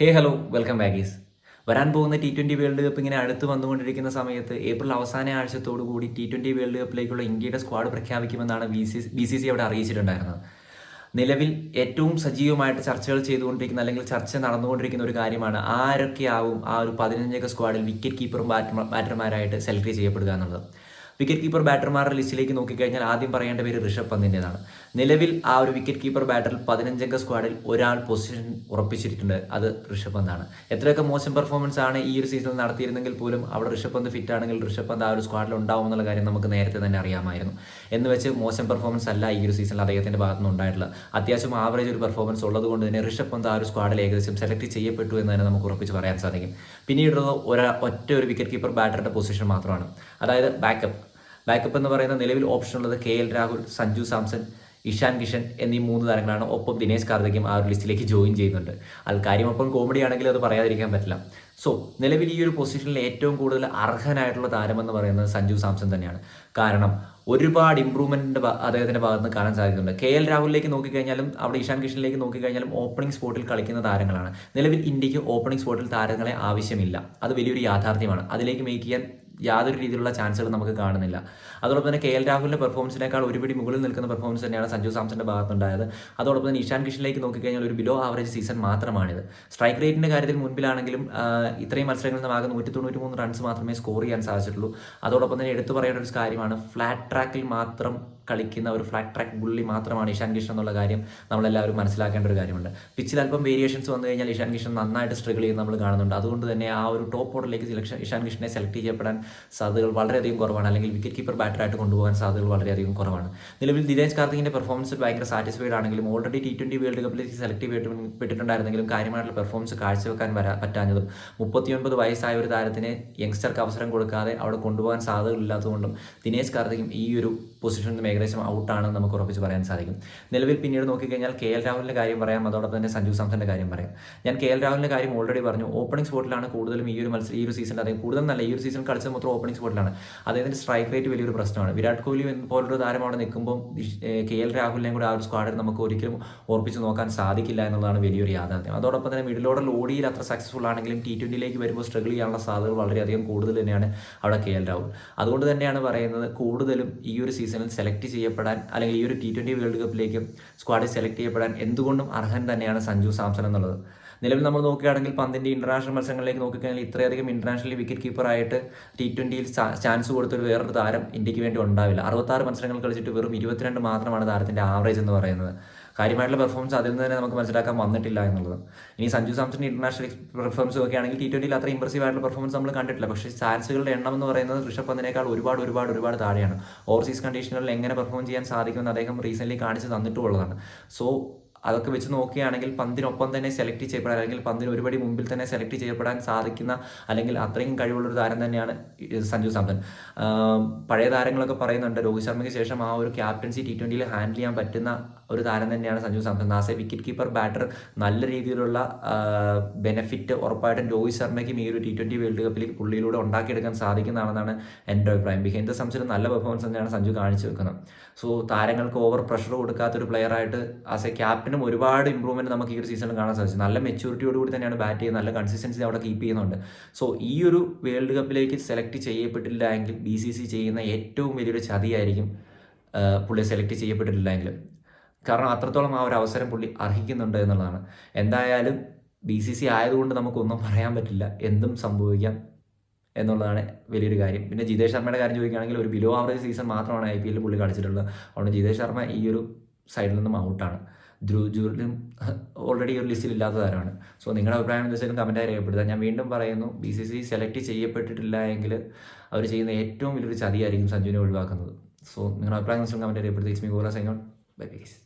ഹേ hello welcome ബാഗീസ് വരാൻ പോകുന്ന T twenty world cup ഇങ്ങനെ അടുത്ത് വന്നുകൊണ്ടിരിക്കുന്ന സമയത്ത് ഏപ്രിൽ അവസാന ആഴ്ചത്തോടു കൂടി ടി ട്വന്റി വേൾഡ് കപ്പിലേക്കുള്ള ഇന്ത്യയുടെ squad പ്രഖ്യാപിക്കുമെന്നാണ് B C B C C അവിടെ അറിയിച്ചിട്ടുണ്ടായിരുന്നത്. നിലവിൽ ഏറ്റവും സജീവമായിട്ട് ചർച്ചകൾ ചെയ്തുകൊണ്ടിരിക്കുന്ന അല്ലെങ്കിൽ ചർച്ച നടന്നുകൊണ്ടിരിക്കുന്ന ഒരു കാര്യമാണ് ആരൊക്കെയാവും ആ ഒരു പതിനഞ്ചംഗ സ്ക്വാഡിൽ വിക്കറ്റ് കീപ്പറും ബാറ്റ് ബാറ്റർമാരായിട്ട് സെലക്ട് ചെയ്യപ്പെടുക എന്നുള്ളത്. വിക്കറ്റ് കീപ്പർ ബാറ്റർമാരുടെ ലിസ്റ്റിലേക്ക് നോക്കിക്കഴിഞ്ഞാൽ ആദ്യം പറയേണ്ട പേര് ഋഷഭ് പന്തിന്റെതാണ് നിലവിൽ ആ ഒരു വിക്കറ്റ് കീപ്പർ ബാറ്ററിൽ പതിനഞ്ചംഗ സ്ക്വാഡിൽ ഒരാൾ പൊസിഷൻ ഉറപ്പിച്ചിട്ടുണ്ട് അത് ഋഷഭ് പന്താണ്. എത്രയൊക്കെ മോശം പെർഫോമൻസ് ആണ് ഈ ഒരു സീസണിൽ നടത്തിയിരുന്നെങ്കിൽ പോലും അവിടെ ഋഷഭ് പന്ത് ഫിറ്റ് ആണെങ്കിൽ ഋഷഭ് പന്ത് ആ ഒരു സ്ക്വാഡിൽ ഉണ്ടാവും എന്നുള്ള കാര്യം നമുക്ക് നേരത്തെ തന്നെ അറിയാമായിരുന്നു. എന്ന് വെച്ച് മോശം പെർഫോമൻസ് അല്ല ഈ ഒരു സീസണിൽ അദ്ദേഹത്തിന്റെ ഭാഗത്തുനിന്ന് ഉണ്ടായിട്ടുള്ളത്. അത്യാവശ്യം ആവറേജ് ഒരു പെർഫോമൻസ് ഉള്ളത് കൊണ്ട് തന്നെ ഋഷഭ് പന്ത് ആ ഒരു സ്ക്വാഡിൽ ഏകദേശം സെലക്ട് ചെയ്യപ്പെട്ടു എന്ന് തന്നെ നമുക്ക് ഉറപ്പിച്ച് പറയാൻ സാധിക്കും. പിന്നീടുള്ളത് ഒരാ ഒറ്റ ഒരു വിക്കറ്റ് കീപ്പർ ബാറ്ററുടെ പൊസിഷൻ മാത്രമാണ്. അതായത് ബാക്കപ്പ് ബാക്കപ്പ് എന്ന് പറയുന്ന നിലവിൽ ഓപ്ഷൻ ഉള്ളത് കെ എൽ രാഹുൽ സഞ്ജു സാംസൺ ഇഷാൻ കിഷൻ എന്നീ മൂന്ന് താരങ്ങളാണ്. ഒപ്പം ദിനേശ് കാർത്തിക്കും ആ ഒരു ലിസ്റ്റിലേക്ക് ജോയിൻ ചെയ്യുന്നുണ്ട്. അത് കാര്യം ഒപ്പം കോമഡി ആണെങ്കിലും അത് പറയാതിരിക്കാൻ പറ്റില്ല. സോ നിലവിൽ ഈ ഒരു പൊസിഷനിൽ ഏറ്റവും കൂടുതൽ അർഹനായിട്ടുള്ള താരമെന്ന് പറയുന്നത് സഞ്ജു സാംസൺ തന്നെയാണ്. കാരണം ഒരുപാട് ഇമ്പ്രൂവ്മെന്റിന്റെ അദ്ദേഹത്തിന്റെ ഭാഗത്ത് നിന്ന് കാണാൻ സാധിക്കുന്നുണ്ട്. കെ എൽ രാഹുലിലേക്ക് നോക്കിക്കഴിഞ്ഞാലും അവിടെ ഇഷാൻ കിഷനിലേക്ക് നോക്കിക്കഴിഞ്ഞാലും ഓപ്പണിംഗ് സ്പോട്ടിൽ കളിക്കുന്ന താരങ്ങളാണ്. നിലവിൽ ഇന്ത്യയ്ക്ക് ഓപ്പണിംഗ് സ്പോട്ടിൽ താരങ്ങളെ ആവശ്യമില്ല. അത് വലിയൊരു യാഥാർത്ഥ്യമാണ്. അതിലേക്ക് മേക്ക് ചെയ്യാൻ യാതൊരു രീതിയിലുള്ള ചാൻസുകൾ നമുക്ക് കാണുന്നില്ല. അതോടൊപ്പം തന്നെ കെ എൽ രാഹുലിന്റെ പെർഫോമൻസിനേക്കാൾ ഒരുപടി മുകളിൽ നിൽക്കുന്ന പെർഫോമൻസ് തന്നെയാണ് സഞ്ജു സാംസന്റെ ഭാഗത്തുണ്ടായത്. അതോടൊപ്പം തന്നെ ഇഷാൻ കിഷനിലേക്ക് നോക്കിക്കഴിഞ്ഞാൽ ഒരു ബിലോ ആവറേജ് സീസൺ മാത്രമാണിത്. സ്ട്രൈക്ക് റേറ്റിന്റെ കാര്യത്തിൽ മുൻപിലാണെങ്കിലും ഇത്രയും മത്സരങ്ങളിൽ നിന്ന് ആകെ നൂറ്റി തൊണ്ണൂറ്റി മൂന്ന് റൺസ് മാത്രമേ സ്കോർ ചെയ്യാൻ സാധിച്ചിട്ടുള്ളൂ. അതോടൊപ്പം തന്നെ എടുത്തു പറയേണ്ട ഒരു കാര്യമാണ് ഫ്ലാറ്റ് ട്രാക്കിൽ മാത്രം കളിക്കുന്ന ഒരു ഫ്ലാറ്റ് ട്രാക്ക് ബുള്ളി മാത്രമാണ് ഇഷാൻ കിഷൻ എന്നുള്ള കാര്യം നമ്മളെല്ലാവരും മനസ്സിലാക്കേണ്ട ഒരു കാര്യമുണ്ട്. പിച്ചിൽ അല്പം വേരിയേഷൻസ് വന്നു കഴിഞ്ഞാൽ ഇഷാൻ കിഷൻ നന്നായിട്ട് സ്ട്രഗിൾ ചെയ്യുന്ന നമ്മൾ കാണുന്നുണ്ട്. അതുകൊണ്ട് തന്നെ ആ ഒരു ടോപ്പ് ഓർഡറിലേക്ക് സെലക്ഷൻ ഇഷാൻ കിഷനെ സെലക്ട് ചെയ്യപ്പെടാൻ സാധ്യതകൾ വളരെയധികം കുറവാണ്. അല്ലെങ്കിൽ വിക്കറ്റ് കീപ്പർ ബാറ്ററായിട്ട് കൊണ്ടുപോകാൻ സാധ്യതകൾ വളരെയധികം കുറവാണ്. നിലവിൽ ദിനേശ് കാർത്തികിന്റെ പെർഫോമൻസ് ഭയങ്കര സാറ്റിസ്ഫൈഡ് ആണെങ്കിലും ഓൾറെഡി ടി ട്വന്റി വേൾഡ് കപ്പിലേക്ക് സെലക്ട് ചെയ്യപ്പെട്ടിട്ടുണ്ടായിരുന്നെങ്കിലും കാര്യമായിട്ടുള്ള പെർഫോമൻസ് കാഴ്ചവെക്കാൻ വരാൻ പറ്റാഞ്ഞതും മുപ്പത്തിയൊൻപത് വയസ്സായ ഒരു താരത്തിന് യങ്സ്റ്റർക്ക് അവസരം കൊടുക്കാതെ അവിടെ കൊണ്ടുപോകാൻ സാധ്യതകളില്ലാത്തതുകൊണ്ടും ദിനേശ് കാർത്തികും ഈ ഒരു പൊസിഷനിൽ നിന്നും ഏകദേശം ഔട്ടാണെന്ന് നമുക്ക് ഉറപ്പിച്ച് പറയാൻ സാധിക്കും. നിലവിൽ പിന്നീട് നോക്കിക്കഴിഞ്ഞാൽ കെ എൽ രാഹുലിന്റെ കാര്യം പറയാം അതോടൊപ്പം തന്നെ സഞ്ജു സാംസന്റെ കാര്യം പറയാം. ഞാൻ കെ എൽ രാഹുലിന്റെ കാര്യം ഓൾറെഡി പറഞ്ഞു. ഓപ്പണിംഗ് സ്പോട്ടിലാണ് കൂടുതലും ഈ ഒരു മത്സരം ഈ ഒരു സീസണിൽ അദ്ദേഹം കൂടുതൽ നല്ല ഈ ഒരു സീസൺ കളിച്ചത് മൊത്തം ഓപ്പണിംഗ് സ്പോട്ടിലാണ് അദ്ദേഹത്തിന്റെ സ്ട്രൈക്ക് റേറ്റ് വലിയൊരു പ്രശ്നമാണ്. വിരാട് കോഹ്ലി പോലൊരു താരം അവിടെ നിൽക്കുമ്പോൾ കെ എൽ രാഹുലിനെയും കൂടെ ആ ഒരു സ്ക്വാഡിൽ നമുക്ക് ഒരിക്കലും ഓർപ്പിച്ച് നോക്കാൻ സാധിക്കില്ല എന്നുള്ളതാണ് വലിയൊരു യാഥാർത്ഥ്യം. അതോടൊപ്പം തന്നെ മിഡിൽ ഓർഡർ ഓടിയിൽ അത്ര സക്സസ്ഫുൾ ആണെങ്കിലും ടി ട്വന്റിയിലേക്ക് വരുമ്പോൾ സ്ട്രഗിൾ ചെയ്യാനുള്ള സാധ്യതകൾ വളരെയധികം കൂടുതൽ തന്നെയാണ് അവിടെ കെ എൽ രാഹുൽ. അതുകൊണ്ട് തന്നെയാണ് പറയുന്നത് കൂടുതലും ഈ ഒരു സീസണിൽ സെലക്ട് ചെയ്യപ്പെടാൻ അല്ലെങ്കിൽ ഈ ഒരു ടി ട്വന്റി വേൾഡ് കപ്പിലേക്ക് സ്ക്വാഡിൽ സെലക്ട് ചെയ്യപ്പെടാൻ എന്തുകൊണ്ടും അർഹൻ തന്നെയാണ് സഞ്ജു സാംസൺ എന്നുള്ളത്. നിലവിൽ നമ്മൾ നോക്കുകയാണെങ്കിൽ പന്തിന്റെ ഇന്റർനാഷണൽ മത്സരങ്ങളിലേക്ക് നോക്കിക്കഴിഞ്ഞാൽ ഇത്രയധികം ഇന്റർനാഷണൽ വിക്കറ്റ് കീപ്പറായിട്ട് ടി ട്വന്റിയിൽ ചാൻസ് കൊടുത്തൊരു വേറൊരു താരം ഇന്ത്യയ്ക്ക് വേണ്ടി ഉണ്ടാവില്ല. അറുപത്താറ് മത്സരങ്ങൾ കളിച്ചിട്ട് വെറും ഇരുപത്തിരണ്ട് മാത്രമാണ് താരത്തിന്റെ ആവറേജ് എന്ന് പറയുന്നത്. കാര്യമായിട്ടുള്ള പെർഫോമൻസ് അതിൽ നിന്ന് തന്നെ നമുക്ക് മനസ്സിലാക്കാൻ വന്നിട്ടില്ല എന്നുള്ളത്. ഇനി സഞ്ജു സാംസൺ ഇന്റർനാഷണൽ പെർഫോമൻസ് ഒക്കെ ആണെങ്കിൽ ടി ട്വന്റിയിൽ അത്ര ഇംപ്രസീവ് ആയിട്ടുള്ള പെർഫോമൻസ് നമ്മൾ കണ്ടിട്ടില്ല. പക്ഷേ ചാൻസുകളുടെ എണ്ണം എന്ന് പറയുന്നത് ഋഷഭ് പന്തിനേക്കാൾ ഒരുപാട് ഒരുപാട് ഒരുപാട് താഴെയാണ്. ഓവർസീസ് കണ്ടീഷനുകളിൽ എങ്ങനെ പെർഫോം ചെയ്യാൻ സാധിക്കുമെന്ന് അദ്ദേഹം റീസെന്റ് കാണിച്ച് തന്നിട്ടുള്ളതാണ്. സോ അതൊക്കെ വെച്ച് നോക്കുകയാണെങ്കിൽ പന്തിനൊപ്പം തന്നെ സെലക്ട് ചെയ്യപ്പെടാൻ അല്ലെങ്കിൽ പന്തിന് ഒരുപടി മുമ്പിൽ തന്നെ സെലക്ട് ചെയ്യപ്പെടാൻ സാധിക്കുന്ന അല്ലെങ്കിൽ അത്രയും കഴിവുള്ള ഒരു താരം തന്നെയാണ് സഞ്ജു സാംസൺ. പഴയ താരങ്ങളൊക്കെ പറയുന്നുണ്ട് രോഹിത് ശർമ്മയ്ക്ക് ശേഷം ആ ഒരു ക്യാപ്റ്റൻസി ടി ട്വന്റിയിൽ ഹാൻഡിൽ ചെയ്യാൻ പറ്റുന്ന ഒരു താരം തന്നെയാണ് സഞ്ജു സാംസൺ. നാസെ വിക്കറ്റ് കീപ്പർ ബാറ്റർ നല്ല രീതിയിലുള്ള ബെനിഫിറ്റ് ഉറപ്പായിട്ടും രോഹിത് ശർമ്മയ്ക്കും ഈ ഒരു ടി ട്വന്റി വേൾഡ് കപ്പിൽ പുള്ളിയിലൂടെ ഉണ്ടാക്കിയെടുക്കാൻ സാധിക്കുന്നതാണെന്നാണ് എന്റെ അഭിപ്രായം. ദ സംസിൽ നല്ല പെർഫോമൻസ് തന്നെയാണ് സഞ്ജു കാണിച്ചു വെക്കുന്നത്. സോ താരങ്ങൾക്ക് ഓവർ പ്രഷർ കൊടുക്കാത്തൊരു പ്ലെയറായിട്ട് ആസ് എ ക്യാപ്റ്റനും ഒരുപാട് ഇമ്പ്രൂവ്മെന്റ് നമുക്ക് ഈ ഒരു സീസണിൽ കാണാൻ സാധിച്ചു. നല്ല മെച്യൂരിറ്റിയോട് കൂടി തന്നെയാണ് ബാറ്റ് ചെയ്യുന്നത് നല്ല കൺസിസ്റ്റൻസി അവിടെ കീപ്പ് ചെയ്യുന്നുണ്ട്. സോ ഈ ഒരു വേൾഡ് കപ്പിലേക്ക് സെലക്ട് ചെയ്യപ്പെട്ടില്ല എങ്കിൽ ബി സി സി ചെയ്യുന്ന ഏറ്റവും വലിയൊരു ചതിയായിരിക്കും പുള്ളി സെലക്ട് ചെയ്യപ്പെട്ടിട്ടില്ല എങ്കിൽ കാരണം അത്രത്തോളം ആ ഒരു അവസരം പുള്ളി അർഹിക്കുന്നുണ്ട് എന്നുള്ളതാണ്. എന്തായാലും ബി സി സി ആയതുകൊണ്ട് നമുക്കൊന്നും പറയാൻ പറ്റില്ല. എന്തും സംഭവിക്കാം എന്നുള്ളതാണ് വലിയൊരു കാര്യം. പിന്നെ ജിതേഷ് ശർമ്മയുടെ കാര്യം ചോദിക്കുകയാണെങ്കിൽ ഒരു ബിലോ ആവറേജ് സീസൺ മാത്രമാണ് ഐ പി എല്ലിൽ പുള്ളി കളിച്ചിട്ടുള്ളത് അതുകൊണ്ട് ജിതേഷ് ശർമ്മ ഈ ഒരു സൈഡിൽ നിന്നും ഔട്ടാണ് ധ്രുവ് ജൂറിലും ഓൾറെഡി ഒരു ലിസ്റ്റിൽ ഇല്ലാത്ത താരമാണ് സോ നിങ്ങളുടെ അഭിപ്രായം എന്താ വെച്ചാലും കമന്റായി രേഖപ്പെടുത്തുക. ഞാൻ വീണ്ടും പറയുന്നു ബി സി സി സെലക്ട് ചെയ്യപ്പെട്ടിട്ടില്ല എങ്കിൽ അവർ ചെയ്യുന്ന ഏറ്റവും വലിയൊരു ചതിയായിരിക്കും സഞ്ജുവിനെ ഒഴിവാക്കുന്നത്. സോ നിങ്ങളുടെ അഭിപ്രായം വെച്ചാൽ കമന്റ് രേഖപ്പെടുത്തുക. ഇസ്മി ഗോറ സൈനോൺ ബൈ ബൈസ്